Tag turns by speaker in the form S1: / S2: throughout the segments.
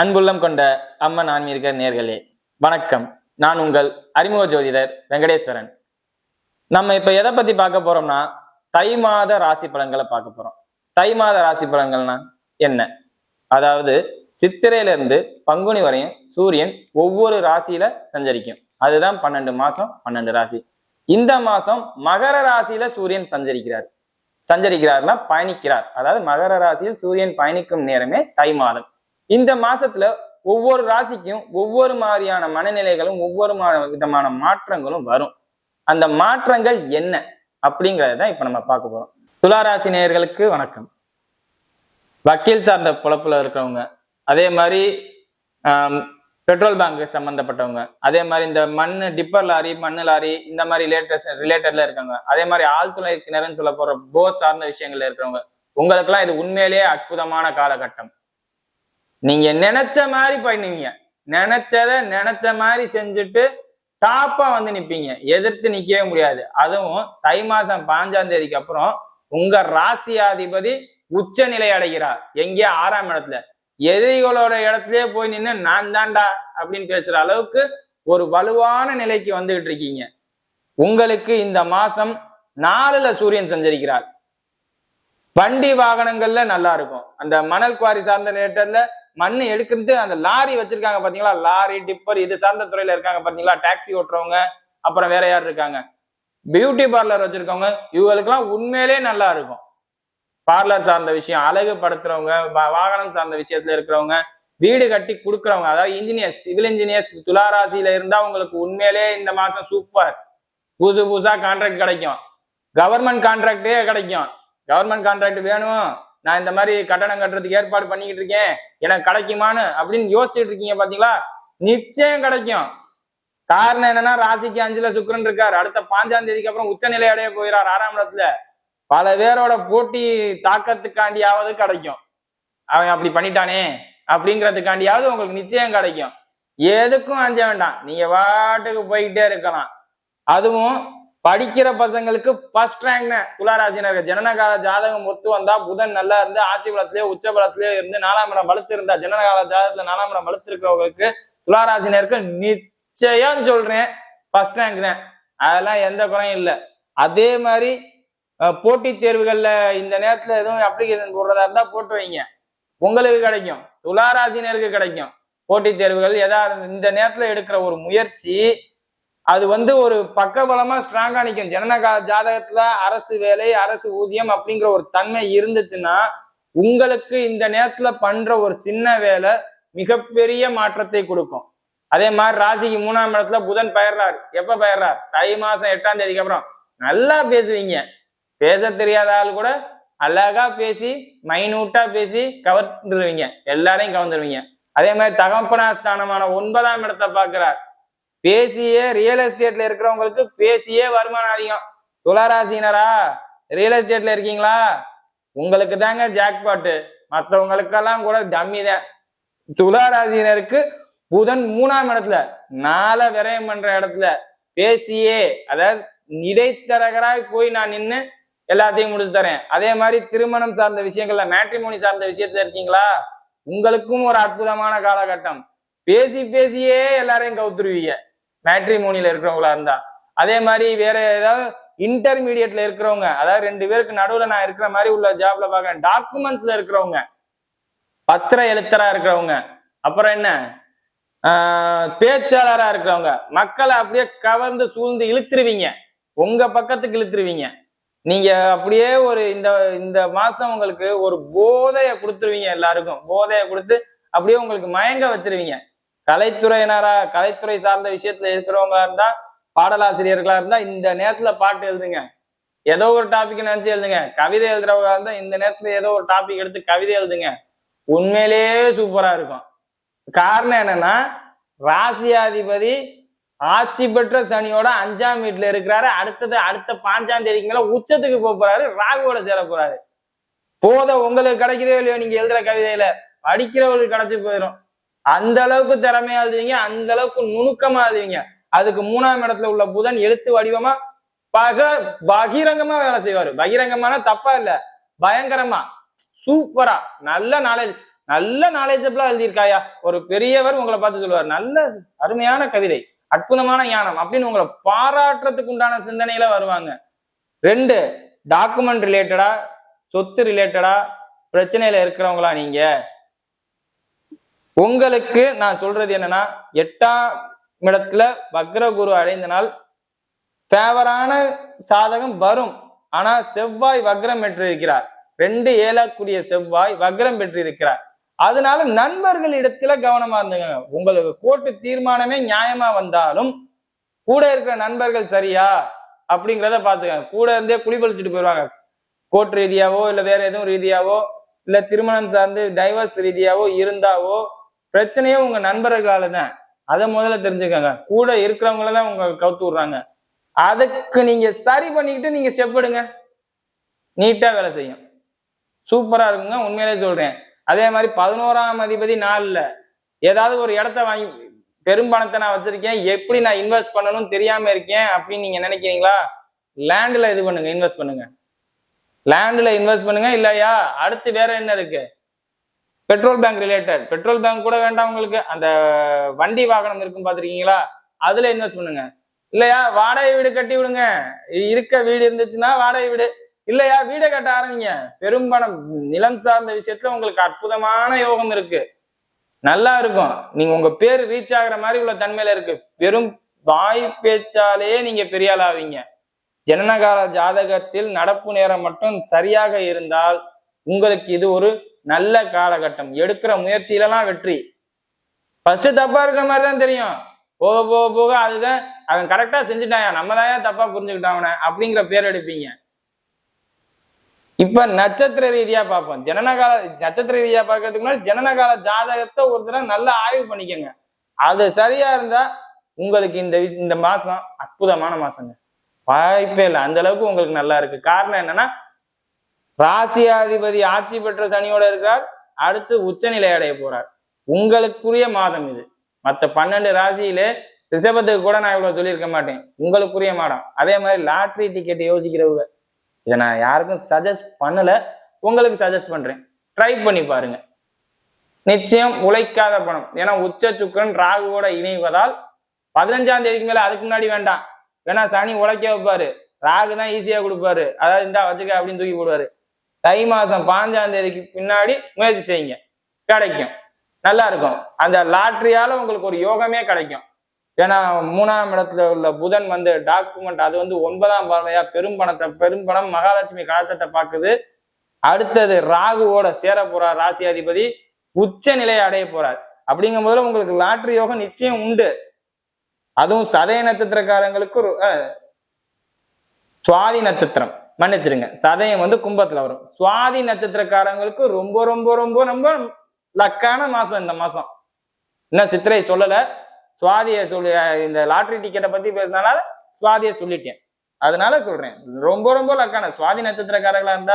S1: அன்புள்ளம் கொண்ட அம்மன் ஆன்மீக நேர்களே வணக்கம். நான் உங்கள் அறிமுக ஜோதிடர் வெங்கடேஸ்வரன். நம்ம இப்ப எதை பத்தி பார்க்க போறோம்னா தை மாத ராசி பலன்களை பார்க்க போறோம். தை மாத ராசி பலன்கள்னா என்ன? அதாவது சித்திரையில இருந்து பங்குனி வரையும் சூரியன் ஒவ்வொரு ராசியில சஞ்சரிக்கும். அதுதான் பன்னெண்டு மாசம் பன்னெண்டு ராசி. இந்த மாசம் மகர ராசியில சூரியன் சஞ்சரிக்கிறார். சஞ்சரிக்கிறார்னா பயணிக்கிறார். அதாவது மகர ராசியில் சூரியன் பயணிக்கும் நேரமே தை மாதம். இந்த மாசத்துல ஒவ்வொரு ராசிக்கும் ஒவ்வொரு மாதிரியான மனநிலைகளும் ஒவ்வொரு விதமான மாற்றங்களும் வரும். அந்த மாற்றங்கள் என்ன அப்படிங்கிறத தான் இப்ப நம்ம பார்க்க போறோம். துளாராசி நேயர்களுக்கு வணக்கம். வக்கீல் சார்ந்த பொழப்புல இருக்கிறவங்க அதே மாதிரி பெட்ரோல் பேங்க் சம்பந்தப்பட்டவங்க அதே மாதிரி இந்த மண் டிப்பர் லாரி மண்ணு லாரி இந்த மாதிரி லேட்டஸ்ட் ரிலேட்டட்ல இருக்காங்க அதே மாதிரி ஆழ்துளை கிணறுன்னு சொல்ல போற போர் சார்ந்த விஷயங்கள்ல இருக்கிறவங்க உங்களுக்கெல்லாம் இது உண்மையிலேயே அற்புதமான காலகட்டம். நீங்க நினைச்ச மாதிரி பண்ணுவீங்க. நினைச்சத நினைச்ச மாதிரி செஞ்சுட்டு டாப்பா வந்து நிப்பீங்க. எதிர்த்து நிக்கவே முடியாது. அதுவும் தை மாசம் பாஞ்சாம் தேதிக்கு அப்புறம் உங்க ராசியாதிபதி உச்ச நிலை அடைகிறார். எங்கே? ஆறாம் இடத்துல. எதிரிகளோட இடத்துலயே போய் நின்று நான் தான்டா அப்படின்னு பேசுற அளவுக்கு ஒரு வலுவான நிலைக்கு வந்துகிட்டு இருக்கீங்க. உங்களுக்கு இந்த மாசம் நாலுல சூரியன் சஞ்சரிக்கிறார். வண்டி வாகனங்கள்ல நல்லா இருக்கும். அந்த மணல் குவாரி சார்ந்த லேட்டர்ல மண் எடுக்கிறது அந்த லாரி வச்சிருக்காங்க பாத்தீங்களா? லாரி டிப்பர் இது சார்ந்த துறையில இருக்காங்க பாத்தீங்களா? டாக்ஸி ஓட்டுறவங்க அப்புறம் வேற யார் இருக்காங்க? பியூட்டி பார்லர் வச்சிருக்கவங்க இவங்களுக்கெல்லாம் உண்மையிலே நல்லா இருக்கும். பார்லர் சார்ந்த விஷயம் அழகு படுத்துறவங்க வாகனம் சார்ந்த விஷயத்துல இருக்கிறவங்க வீடு கட்டி கொடுக்குறவங்க அதாவது இன்ஜினியர்ஸ் சிவில் இன்ஜினியர்ஸ் துளாராசியில இருந்தா உங்களுக்கு உண்மையிலே இந்த மாசம் சூப்பர் புதுசு புதுசா கான்ட்ராக்ட் கிடைக்கும். கவர்மெண்ட் கான்ட்ராக்டே கிடைக்கும். கவர்மெண்ட் கான்ட்ராக்ட் வேணும். நான் இந்த மாதிரி கட்டணம் கட்டுறதுக்கு ஏற்பாடு பண்ணிக்கிட்டு இருக்கேன். எனக்கு கிடைக்குமான்னு அப்படின்னு யோசிச்சுட்டு இருக்கீங்க பாத்தீங்களா? நிச்சயம் கிடைக்கும். காரணம் என்னன்னா ராசிக்கு அஞ்சுல சுக்கரன் இருக்கார். அடுத்த பாஞ்சாம் தேதிக்கு அப்புறம் உச்சநிலை அடைய போயிறார் ஆறாம் இடத்துல. பல பேரோட போட்டி தாக்கத்துக்காண்டியாவது கிடைக்கும். அவன் அப்படி பண்ணிட்டானே அப்படிங்கிறதுக்காண்டியாவது உங்களுக்கு நிச்சயம் கிடைக்கும். எதுக்கும் அஞ்ச வேண்டாம். நீங்க வாட்டுக்கு போய்கிட்டே இருக்கலாம். அதுவும் படிக்கிற பசங்களுக்கு ஃபர்ஸ்ட் ரேங்க்னு துளாராசினர் ஜனனகால ஜாதகம் ஒத்து வந்தா புதன் நல்லா இருந்து ஆட்சி பலத்திலேயே உச்ச பலத்திலேயே இருந்து நாலாம் இடம் வலுத்து இருந்தா ஜனனகால ஜாதகத்துல நாலாம் இடம் வலுத்து இருக்கிறவங்களுக்கு துளாராசினருக்கு நிச்சயம் சொல்றேன். ஃபர்ஸ்ட் ரேங்க் தான். அதெல்லாம் எந்த குறையும் இல்லை. அதே மாதிரி போட்டி போட்டித் தேர்வுகள்ல இந்த நேரத்துல எதுவும் அப்ளிகேஷன் போடுறதா இருந்தா போட்டு வைங்க. உங்களுக்கு கிடைக்கும். துளாராசினருக்கு கிடைக்கும். போட்டித் தேர்வுகள் ஏதாவது இந்த நேரத்துல எடுக்கிற ஒரு முயற்சி அது வந்து ஒரு பக்கபலமா ஸ்ட்ராங்கா நிற்கும் ஜனநக ஜாதகத்துல அரசு வேலை அரசு ஊதியம் அப்படிங்கிற ஒரு தன்மை இருந்துச்சுன்னா உங்களுக்கு இந்த நேரத்துல பண்ற ஒரு சின்ன வேலை மிகப்பெரிய மாற்றத்தை கொடுக்கும். அதே மாதிரி ராசிக்கு மூணாம் இடத்துல புதன் பயிர்றார். எப்ப பயிர்றார்? தை மாசம் எட்டாம் தேதிக்கு அப்புறம். நல்லா பேசுவீங்க. பேச தெரியாத ஆள் கூட அழகா பேசி மைனூட்டா பேசி கவர்ந்துருவீங்க. எல்லாரையும் கவர்ந்துருவீங்க. அதே மாதிரி தகப்பனாஸ்தானமான ஒன்பதாம் இடத்தை பார்க்கிறார். பேசியே ரியல் எஸ்டேட்ல இருக்கிறவங்களுக்கு பேசியே வருமானம் அதிகம். துளாராசினரா ரியல் எஸ்டேட்ல இருக்கீங்களா? உங்களுக்கு தாங்க ஜாக்பாட்டு மற்றவங்களுக்கெல்லாம் கூட டம்மி தான். துளாராசினருக்கு புதன் மூணாம் இடத்துல நால விரயம் பண்ற இடத்துல பேசியே அதாவது இடைத்தரகராய் போய் நான் நின்று எல்லாத்தையும் முடிச்சு தரேன். அதே மாதிரி திருமணம் சார்ந்த விஷயங்கள்ல மேட்ரிமோனி சார்ந்த விஷயத்துல இருக்கீங்களா? உங்களுக்கும் ஒரு அற்புதமான காலகட்டம். பேசி பேசியே எல்லாரையும் கவுத்துருவீங்க. மேட்ரிமோனியில் இருக்கிறவங்களா இருந்தா. அதே மாதிரி வேற ஏதாவது இன்டர்மீடியட்ல இருக்கிறவங்க அதாவது ரெண்டு பேருக்கு நடுவில் நான் இருக்கிற மாதிரி உள்ள ஜாப்ல பாக்குறேன் டாக்குமெண்ட்ஸ்ல இருக்கிறவங்க பத்திர எழுத்தரா இருக்கிறவங்க அப்புறம் என்ன? பேச்சாளரா இருக்கிறவங்க மக்களை அப்படியே கவர்ந்து சூழ்ந்து இழுத்துருவீங்க. உங்க பக்கத்துக்கு இழுத்துருவீங்க. நீங்க அப்படியே ஒரு இந்த இந்த மாசம் உங்களுக்கு ஒரு போதையை கொடுத்துருவீங்க எல்லாருக்கும். போதையை கொடுத்து அப்படியே உங்களுக்கு மயங்க வச்சிருவீங்க. கலைத்துறையினரா கலைத்துறை சார்ந்த விஷயத்துல இருக்கிறவங்களா இருந்தா பாடலாசிரியர்களா இருந்தா இந்த நேரத்துல பாட்டு எழுதுங்க. ஏதோ ஒரு டாபிக் நினைச்சு எழுதுங்க. கவிதை எழுதுறவங்களா இருந்தா இந்த நேரத்துல ஏதோ ஒரு டாபிக் எடுத்து கவிதை எழுதுங்க. உண்மையிலேயே சூப்பரா இருக்கும். காரணம் என்னன்னா ராசியாதிபதி ஆட்சி பெற்ற சனியோட அஞ்சாம் வீட்டுல இருக்கிறாரு. அடுத்தது அடுத்த பாஞ்சாம் தேதிக்கு மேல உச்சத்துக்கு போறாரு. ராகுவோட சேர போறாரு. போத உங்களுக்கு கிடைக்கிறதோ இல்லையோ நீங்க எழுதுற கவிதையில. படிக்கிறவங்களுக்கு கிடைச்சு போயிடும் அந்த அளவுக்கு திறமையா எழுதுவீங்க அந்த அளவுக்கு நுணுக்கமா எழுதுவீங்க. அதுக்கு மூணாம் இடத்துல உள்ள புதன் எழுத்து வடிவமா பக பகிரங்கமா வேலை செய்வாரு. பகிரங்கமான தப்பா இல்ல பயங்கரமா சூப்பரா நல்ல நாலேஜ் நல்ல நாலேஜபிளா எழுதியிருக்காயா. ஒரு பெரியவர் உங்களை பார்த்து சொல்லுவார் நல்ல அருமையான கவிதை அற்புதமான ஞானம் அப்படின்னு உங்களை பாராட்டுறதுக்கு உண்டான சிந்தனையில வருவாங்க. ரெண்டு டாக்குமெண்ட் ரிலேட்டடா சொத்து ரிலேட்டடா பிரச்சனையில இருக்கிறவங்களா நீங்க? உங்களுக்கு நான் சொல்றது என்னன்னா எட்டாம் இடத்துல வக்ர குரு அடைந்த நாள் ஃபேவரான சாதகம் வரும். ஆனா செவ்வாய் வக்ரம் பெற்றிருக்கிறார். ரெண்டு ஏழக்கூடிய செவ்வாய் வக்ரம் பெற்றிருக்கிறார். அதனால நண்பர்கள் இடத்துல கவனமா இருந்துங்க. உங்களுக்கு கோர்ட்டு தீர்மானமே நியாயமா வந்தாலும் கூட இருக்கிற நண்பர்கள் சரியா? அப்படிங்கிறத பாத்துக்கங்க கூட இருந்தே குழி போயிடுவாங்க கோர்ட் ரீதியாவோ இல்ல வேற எதுவும் ரீதியாவோ இல்ல திருமணம் சார்ந்து டைவர்ஸ் ரீதியாவோ இருந்தாவோ பிரச்சனையே உங்க நண்பர்களால தான் அதை முதல்ல தெரிஞ்சுக்கோங்க. கூட இருக்கிறவங்கள தான் உங்க கவுத்து விடுறாங்க. அதுக்கு நீங்க சரி பண்ணிக்கிட்டு நீங்க ஸ்டெப் எடுங்க. நீட்டா வேலை செய்யும். சூப்பரா இருக்குங்க. உண்மையிலே சொல்றேன். அதே மாதிரி பதினோராம் அதிபதி நாளில் ஏதாவது ஒரு இடத்த வாங்கி பெரும் பணத்தை நான் வச்சிருக்கேன். எப்படி நான் இன்வெஸ்ட் பண்ணணும்னு தெரியாம இருக்கேன் அப்படின்னு நீங்க நினைக்கிறீங்களா? லேண்ட்ல இது பண்ணுங்க. இன்வெஸ்ட் பண்ணுங்க. லேண்ட்ல இன்வெஸ்ட் பண்ணுங்க. இல்லையா? அடுத்து வேற என்ன இருக்கு? Petrol bank related petrol bank கூட வேண்டாம் உங்களுக்கு. அந்த வண்டி வாகனம் இருக்கும் பாத்திருக்கீங்களா அதுல இன்வெஸ்ட் பண்ணுங்க. இல்லையா? வாடகை வீடு கட்டி விடுங்க. இருக்க வீடு இருந்துச்சுன்னா வாடகை வீடு. இல்லையா? வீடை கட்ட ஆரம்பிங்க. பெரும்பணம் நிலம் சார்ந்த விஷயத்துல உங்களுக்கு அற்புதமான யோகம் இருக்கு. நல்லா இருக்கும். நீங்க உங்க பேர் ரீச் ஆகுற மாதிரி உள்ள தன்மையில இருக்கு. வெறும் வாய் பேச்சாலே நீங்க பெரிய ஆவீங்க. ஜனனகால ஜாதகத்தில் நடப்பு நேரம் மட்டும் சரியாக இருந்தால் உங்களுக்கு இது ஒரு நல்ல காலகட்டம். எடுக்கிற முயற்சியிலலாம் வெற்றி. ஃபர்ஸ்ட் தப்பா இருக்கிற மாதிரி தான் தெரியும். போக போக போக அதுதான் அவன் கரெக்டா செஞ்சுட்டாயா? நம்ம தான் தப்பா புரிஞ்சுக்கிட்டான் அவனை? அப்படிங்கிற பேர் எடுப்பீங்க. இப்ப நட்சத்திர ரீதியா பார்ப்போம். ஜனனகால நட்சத்திர ரீதியா பார்க்கறதுக்கு முன்னாடி ஜனனகால ஜாதகத்தை ஒரு தடவை நல்லா ஆய்வு பண்ணிக்கோங்க. அது சரியா இருந்தா உங்களுக்கு இந்த இந்த மாசம் அற்புதமான மாசங்க. வாய்ப்பே இல்லை. அந்த அளவுக்கு உங்களுக்கு நல்லா இருக்கு. காரணம் என்னன்னா ராசியாதிபதி ஆட்சி பெற்ற சனியோட இருக்கிறார் அடுத்து உச்சநிலை அடைய போறார். உங்களுக்குரிய மாதம் இது. மற்ற பன்னெண்டு ராசியிலே ரிஷபத்துக்கு கூட நான் இவ்வளவு சொல்லியிருக்க மாட்டேன். உங்களுக்குரிய மாதம். அதே மாதிரி லாட்ரி டிக்கெட் யோசிக்கிறவங்க இதை நான் யாருக்கும் சஜஸ்ட் பண்ணல. உங்களுக்கு சஜஸ்ட் பண்றேன். ட்ரை பண்ணி பாருங்க. நிச்சயம் உழைக்காத பணம். ஏன்னா உச்ச சுக்கரன் ராகுவோட இணைவதால் பதினஞ்சாம் தேதிக்கு மேல அதுக்கு முன்னாடி வேண்டாம். வேணா சனி உழைக்க வைப்பாரு. ராகு தான் ஈஸியா கொடுப்பாரு. அதாவது இந்தா வச்சுக்க அப்படின்னு தூக்கி போடுவாரு. தை மாசம் பாஞ்சாம் தேதிக்கு பின்னாடி முயற்சி செய்யுங்க. கிடைக்கும். நல்லா இருக்கும். அந்த லாட்ரியால உங்களுக்கு ஒரு யோகமே கிடைக்கும். ஏன்னா மூணாம் இடத்துல உள்ள புதன் வந்து டாக்குமெண்ட் அது வந்து ஒன்பதாம் பார்வையா பெரும்பணத்தை பெரும்பணம் மகாலட்சுமி கலாச்சாரத்தை பார்க்குது. அடுத்தது ராகுவோட சேர போறார் ராசி அதிபதி. உச்ச நிலையை அடைய போறார். அப்படிங்கும் போதுல உங்களுக்கு லாட்ரி யோகம் நிச்சயம் உண்டு. அதுவும் சதய நட்சத்திரக்காரங்களுக்கு சுவாதி நட்சத்திரம். மன்னிச்சிருங்க. சதயம் வந்து கும்பத்துல வரும். சுவாதி நட்சத்திரக்காரங்களுக்கு ரொம்ப ரொம்ப ரொம்ப ரொம்ப லக்கான மாசம் இந்த மாசம். இன்னும் சித்திரை சொல்லல. சுவாதியை சொல்லி இந்த லாட்ரி டிக்கெட்டை பத்தி பேசினால சுவாதியை சொல்லிட்டேன். அதனால சொல்றேன். ரொம்ப ரொம்ப லக்கான. சுவாதி நட்சத்திரக்காரங்களா இருந்தா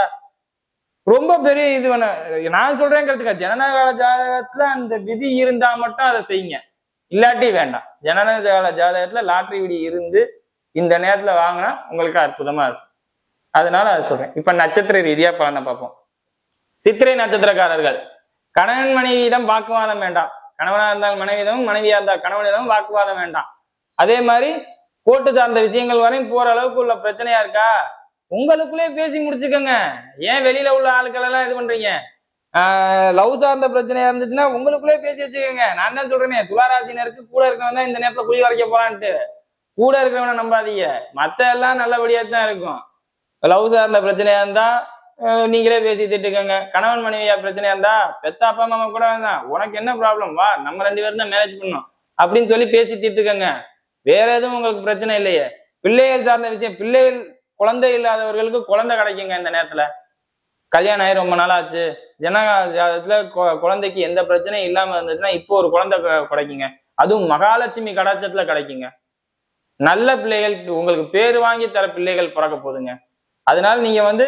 S1: ரொம்ப பெரிய இது வேணும். நான் சொல்றேங்கிறதுக்கா ஜனனகால ஜாதகத்துல அந்த விதி இருந்தா மட்டும் அதை செய்யுங்க. இல்லாட்டி வேண்டாம். ஜனனகால ஜாதகத்துல லாட்ரி விதி இருந்து இந்த நேரத்துல வாங்கினா உங்களுக்கு அற்புதமா இருக்கும். அதனால அதை சொல்றேன். இப்ப நட்சத்திர ரீதியா பலனை பார்ப்போம். சித்திரை நட்சத்திரக்காரர்கள் கணவன் மனைவியிடம் வாக்குவாதம் வேண்டாம். கணவனா இருந்தால் மனைவியிடம் மனைவியா இருந்தால் கணவனிடமும் வாக்குவாதம் வேண்டாம். அதே மாதிரி கோட்டு சார்ந்த விஷயங்கள் வரையும் போற அளவுக்கு உள்ள பிரச்சனையா இருக்கா? உங்களுக்குள்ளே பேசி முடிச்சுக்கோங்க. ஏன் வெளியில உள்ள ஆட்கள் எல்லாம் இது பண்றீங்க? லவ் சார்ந்த பிரச்சனையா இருந்துச்சுன்னா உங்களுக்குள்ளே பேசி வச்சுக்கோங்க. நான் தான் சொல்றேனே துளாராசினருக்கு கூட இருக்கிறவன் தான் இந்த நேரத்துல குழி வரைக்க போறான்ட்டு. கூட இருக்கிறவனை நம்பாதீங்க. மத்த எல்லாம் நல்லபடியா தான் இருக்கும். லவ் சார்ந்த பிரச்சனையா இருந்தா நீங்களே பேசி திட்டுக்கோங்க. கணவன் மனைவியா பிரச்சனையா இருந்தா பெத்த அப்பா அம்மா கூட வேண்டாம். உனக்கு என்ன ப்ராப்ளம் வா நம்ம ரெண்டு பேரும் தான் மேரேஜ் பண்ணோம் அப்படின்னு சொல்லி பேசி தீர்த்துக்கோங்க வேற எதுவும் உங்களுக்கு பிரச்சனை இல்லையே. பிள்ளைகள் சார்ந்த விஷயம் பிள்ளைகள் குழந்தை இல்லாதவர்களுக்கு குழந்தை கிடைக்குங்க இந்த நேரத்துல. கல்யாணம் ஆகி ரொம்ப நாள் ஆச்சு. ஜனகால ஜாதகத்துல குழந்தைக்கு எந்த பிரச்சனையும் இல்லாம இருந்துச்சுன்னா இப்போ ஒரு குழந்தை க- கிடைக்குங்க. அதுவும் மகாலட்சுமி கடாச்சத்துல கிடைக்குங்க. நல்ல பிள்ளைகள் உங்களுக்கு பேர் வாங்கி தர பிள்ளைகள் பிறக்க போதுங்க அதனால நீங்க வந்து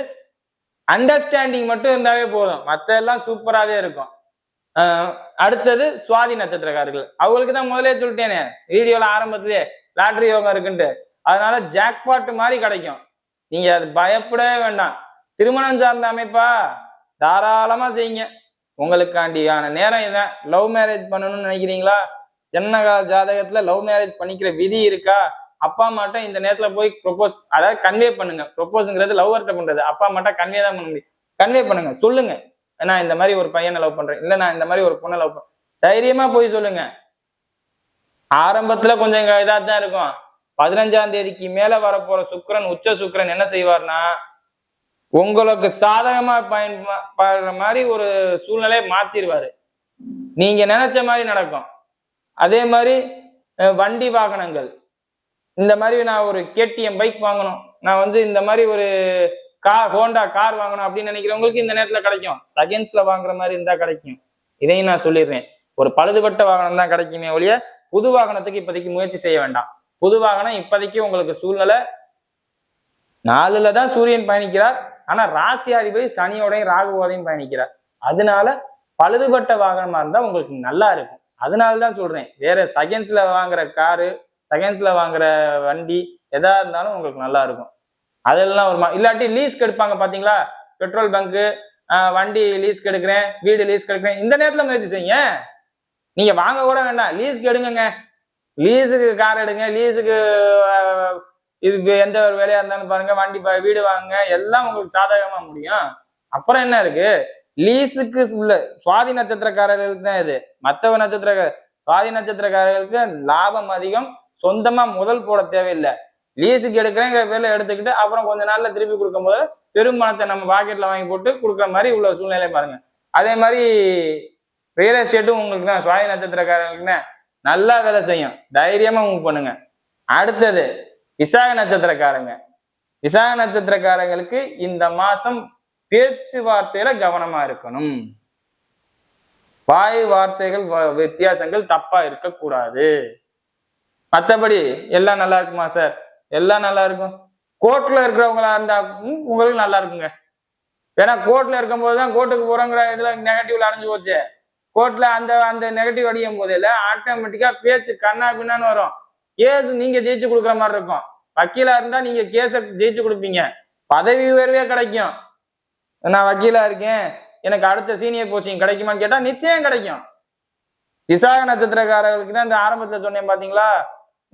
S1: அண்டர்ஸ்டாண்டிங் மட்டும் இருந்தாவே போதும். மற்ற எல்லாம் சூப்பராகவே இருக்கும். அடுத்தது சுவாதி நட்சத்திரக்காரர்கள். அவங்களுக்கு தான் முதலே சொல்லிட்டேனே வீடியோல ஆரம்பத்திலே லாட்ரி யோகம் இருக்குன்ட்டு. அதனால ஜாக்பாட் மாதிரி கிடைக்கும். நீங்க அது பயப்படவே வேண்டாம். திருமணம் சார்ந்த அமைப்பா? தாராளமா செய்யுங்க. உங்களுக்காண்டியான நேரம் இதான் லவ் மேரேஜ் பண்ணணும்னு நினைக்கிறீங்களா? ஜனனகால ஜாதகத்துல லவ் மேரேஜ் பண்ணிக்கிற விதி இருக்கா? அப்பா அம்மாட்ட இந்த நேரத்துல போய் ப்ரொபோஸ் அதாவது கன்வே பண்ணுங்க. ப்ரொபோஸ்ங்கிறது லவ்வர்கிட்ட பண்றது. அப்பா அம்மாட்ட கன்வே தான் பண்ண முடியும். கன்வே பண்ணுங்க. சொல்லுங்க. நான் இந்த மாதிரி ஒரு பையனை லவ் பண்றேன். இல்ல நான் இந்த மாதிரி ஒரு பொண்ணை லவ் பண்றேன் தைரியமா போய் சொல்லுங்க. ஆரம்பத்துல கொஞ்சம் இதா தான் இருக்கும். பதினஞ்சாம் தேதிக்கு மேல வரப்போற சுக்கரன் உச்ச சுக்கரன் என்ன செய்வார்னா உங்களுக்கு சாதகமா பயன்படுற மாதிரி ஒரு சூழ்நிலையை மாத்திடுவாரு நீங்க நினைச்ச மாதிரி நடக்கும். அதே மாதிரி வண்டி வாகனங்கள். இந்த மாதிரி நான் ஒரு கேடிஎம் பைக் வாங்கணும். நான் வந்து இந்த மாதிரி ஒரு கார் ஹோண்டா கார் வாங்கணும் அப்படின்னு நினைக்கிறவங்களுக்கு இந்த நேரத்துல கிடைக்கும். செகண்ட்ஸ்ல வாங்குற மாதிரி இருந்தா கிடைக்கும். இதையும் நான் சொல்லிடுறேன். ஒரு பழுதுபட்ட வாகனம் தான் கிடைக்குமே ஒழிய புது வாகனத்துக்கு இப்போதைக்கு முயற்சி செய்ய வேண்டாம். புது வாகனம் இப்போதைக்கு உங்களுக்கு சூழ்நிலை நாலுல தான் சூரியன் பயணிக்கிறார். ஆனா ராசி அதிபதி சனியோடையும் ராகுவோடையும் பயணிக்கிறார். அதனால பழுதுபட்ட வாகனமா இருந்தா உங்களுக்கு நல்லா இருக்கும். அதனால தான் சொல்றேன். வேற செகண்ட்ஸ்ல வாங்குற காரு செகண்ட்ஸ்ல வாங்குற வண்டி எதா இருந்தாலும் உங்களுக்கு நல்லா இருக்கும். அதெல்லாம் வருமா இல்லாட்டி லீஸ்க்கு எடுப்பாங்க பாத்தீங்களா? பெட்ரோல் பங்கு வண்டி லீஸ்க்கு எடுக்கிறேன் வீடு லீஸ்க்கு எடுக்கிறேன் இந்த நேரத்துல முயற்சி செய்யுங்க. நீங்க வாங்க கூட வேண்டாம். லீஸ்க்கு எடுங்கங்க லீஸுக்கு கார் எடுங்க. லீஸுக்கு இது எந்த ஒரு வேலையா இருந்தாலும் பாருங்க. வண்டி வீடு வாங்குங்க. எல்லாம் உங்களுக்கு சாதகமா முடியும். அப்புறம் என்ன இருக்கு? லீஸுக்கு உள்ள சுவாதி நட்சத்திரக்காரர்களுக்கு தான் இது. மற்றவ நட்சத்திர சுவாதி நட்சத்திரக்காரர்களுக்கு லாபம் அதிகம். சொந்தமா முதல் போட தேவையில்லை. லீஸுக்கு எடுக்கிறேங்கிற பேர்ல எடுத்துக்கிட்டு அப்புறம் கொஞ்ச நாள்ல திருப்பி கொடுக்கும் போது பெரும்பணத்தை நம்ம பாக்கெட்ல வாங்கி போட்டு கொடுக்குற மாதிரி உள்ள சூழ்நிலை பாருங்க. அதே மாதிரி ரியல் எஸ்டேட்டும் உங்களுக்கு தான். சுவாதி நட்சத்திரக்காரர்களுக்கு தான் நல்லா வேலை செய்யும். தைரியமா மூவ் பண்ணுங்க. அடுத்தது விசாக நட்சத்திரக்காரங்க. விசாக நட்சத்திரக்காரங்களுக்கு இந்த மாசம் பேச்சுவார்த்தையில கவனமா இருக்கணும். வாய் வார்த்தைகள் வ- வித்தியாசங்கள் தப்பா இருக்கக்கூடாது. மற்றபடி எல்லாம் நல்லா இருக்குமா சார்? எல்லாம் நல்லா இருக்கும். கோர்ட்ல இருக்கிறவங்களா இருந்தா ம், உங்களுக்கு நல்லா இருக்குங்க. ஏன்னா கோர்ட்ல இருக்கும்போது தான் கோர்ட்டுக்கு போறோங்கிற இதுல நெகட்டிவ்ல அடைஞ்சு போச்சு. கோர்ட்ல அந்த அந்த நெகட்டிவ் அடிக்கும் இல்லை ஆட்டோமேட்டிக்கா பேச்சு கண்ணா பின்னான்னு வரும். கேஸ் நீங்க ஜெயிச்சு கொடுக்குற மாதிரி இருக்கும். வக்கீலா இருந்தா நீங்க கேஸ ஜெயிச்சு கொடுப்பீங்க. பதவி உயர்வே கிடைக்கும். நான் வக்கீலா இருக்கேன். எனக்கு அடுத்த சீனியர் போஸ்டிங் கிடைக்குமான்னு கேட்டா நிச்சயம் கிடைக்கும். விசாக நட்சத்திரக்காரர்களுக்கு தான் இந்த ஆரம்பத்துல சொன்னேன் பாத்தீங்களா?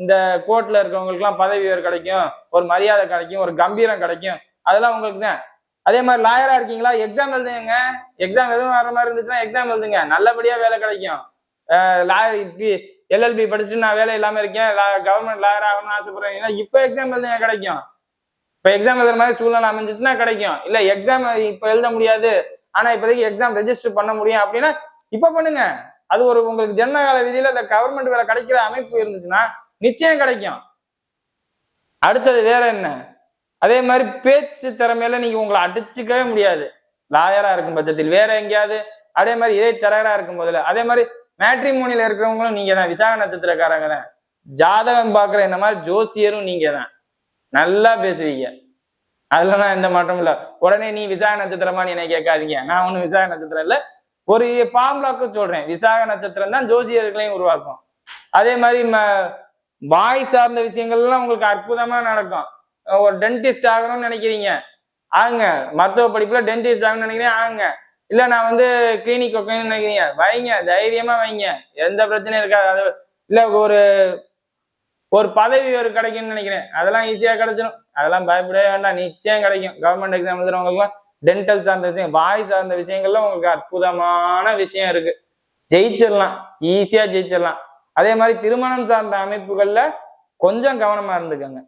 S1: இந்த கோர்ட்ல இருக்கிறவங்களுக்குலாம் பதவி உயர் கிடைக்கும் ஒரு மரியாதை கிடைக்கும் ஒரு கம்பீரம் கிடைக்கும். அதெல்லாம் உங்களுக்கு தான். அதே மாதிரி லாயரா இருக்கீங்களா? எக்ஸாம் எழுதுங்க. எக்ஸாம் எதுவும் வர மாதிரி இருந்துச்சுன்னா எக்ஸாம் எழுதுங்க. நல்லபடியா வேலை கிடைக்கும். லாயர் இப்படி எல்எல்பி படிச்சுட்டு நான் வேலை இல்லாம இருக்கேன். கவர்மெண்ட் லாயர் ஆகணும்னு ஆசைப்படுறேன் இப்போ எக்ஸாம் எழுதுங்க கிடைக்கும். இப்போ எக்ஸாம் எழுதுற மாதிரி சூழ்நிலை அமைஞ்சிச்சுன்னா கிடைக்கும். இல்ல எக்ஸாம் இப்போ எழுத முடியாது. ஆனா இப்போதைக்கு எக்ஸாம் ரெஜிஸ்டர் பண்ண முடியும் அப்படின்னா இப்போ பண்ணுங்க. அது ஒரு உங்களுக்கு ஜனகால விதியில இந்த கவர்மெண்ட் வேலை கிடைக்கிற அமைப்பு இருந்துச்சுன்னா நிச்சயம் கிடைக்கும். அடுத்தது வேற என்ன? அதே மாதிரி பேச்சு திறமையில நீங்க உங்களை அடிச்சுக்கவே முடியாது. லாயரா இருக்கும் பட்சத்தில். வேற எங்கேயாவது அதே மாதிரி இதே திறகரா இருக்கும் போதுல. அதே மாதிரி மேட்ரிமோனியில இருக்கிறவங்களும் நீங்க தான். விசாக நட்சத்திரக்காரங்க தான். ஜாதகம் பாக்குற என்ன மாதிரி ஜோசியரும் நீங்க தான். நல்லா பேசுவீங்க. அதுலதான் எந்த மாற்றமும் இல்ல. உடனே நீ விசாக நட்சத்திரமான்னு என்னை கேட்காதீங்க. நான் ஒண்ணும் விசாக நட்சத்திரம் இல்ல. ஒரு ஃபார்முலாக்கு சொல்றேன். விசாக நட்சத்திரம் தான் ஜோசியர்களையும் உருவாக்கும். அதே மாதிரி ம- வாய் சார்ந்த விஷயங்கள்லாம் உங்களுக்கு அற்புதமா நடக்கும். ஒரு டென்டிஸ்ட் ஆகணும்னு நினைக்கிறீங்க. ஆகுங்க. மருத்துவ படிப்புல டென்டிஸ்ட் ஆகணும்னு நினைக்கிறீங்க ஆகுங்க. இல்ல நான் வந்து கிளினிக் வைக்கணும்னு நினைக்கிறீங்க வைங்க. தைரியமா வைங்க. எந்த பிரச்சனையும் இருக்காது. அது இல்ல ஒரு ஒரு பதவி ஒரு கிடைக்கும்னு நினைக்கிறேன். அதெல்லாம் ஈஸியா கிடைச்சிடும் அதெல்லாம் பயப்படவே வேண்டாம். நிச்சயம் கிடைக்கும். கவர்மெண்ட் எக்ஸாம் எழுதுறவங்களுக்குலாம் டென்டல் சார்ந்த விஷயம் வாய் சார்ந்த விஷயங்கள்ல உங்களுக்கு அற்புதமான விஷயம் இருக்கு. ஜெயிச்சிடலாம். ஈஸியா ஜெயிச்சிடலாம். அதே மாதிரி திருமணம் சார்ந்த அமைப்புகள்ல கொஞ்சம் கவனமா இருந்துக்கோங்க.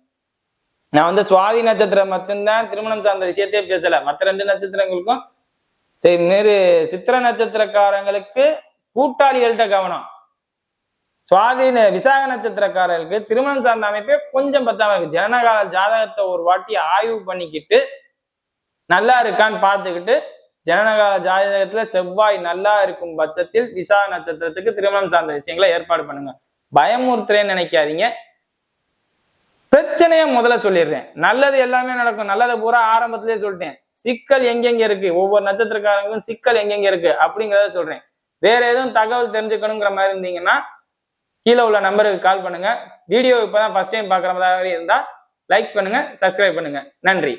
S1: நான் வந்து சுவாதி நட்சத்திரம் மட்டும்தான் திருமணம் சார்ந்த விஷயத்தையே பேசல. மற்ற ரெண்டு நட்சத்திரங்களுக்கும் சரி மாரி சித்திர நட்சத்திரக்காரங்களுக்கு கூட்டாளிகள்கிட்ட கவனம். சுவாதி விசாக நட்சத்திரக்காரர்களுக்கு திருமணம் சார்ந்த அமைப்பே கொஞ்சம் பத்தாம இருக்கு. ஜனகால ஜாதகத்தை ஒரு வாட்டி ஆய்வு பண்ணிக்கிட்டு நல்லா இருக்கான்னு பார்த்துக்கிட்டு ஜனனகால ஜாதகத்துல செவ்வாய் நல்லா இருக்கும் பட்சத்தில் விசா நட்சத்திரத்துக்கு திருமணம் சார்ந்த விஷயங்களை ஏற்பாடு பண்ணுங்க. பயமுறுத்துறேன்னு நினைக்காதீங்க. பிரச்சனைய முதல்ல சொல்லிடுறேன். நல்லது எல்லாமே நடக்கும். நல்லதை பூரா ஆரம்பத்திலேயே சொல்லிட்டேன். சிக்கல் எங்கெங்க இருக்கு? ஒவ்வொரு நட்சத்திரக்காரங்களுக்கும் சிக்கல் எங்கெங்க இருக்கு? அப்படிங்கிறத சொல்றேன். வேற எதுவும் தகவல் தெரிஞ்சுக்கணுங்கிற மாதிரி இருந்தீங்கன்னா கீழே உள்ள நம்பருக்கு கால் பண்ணுங்க. வீடியோ இப்பதான் ஃபர்ஸ்ட் டைம் பாக்குற மாதிரி இருந்தா லைக்ஸ் பண்ணுங்க சப்ஸ்கிரைப் பண்ணுங்க. நன்றி.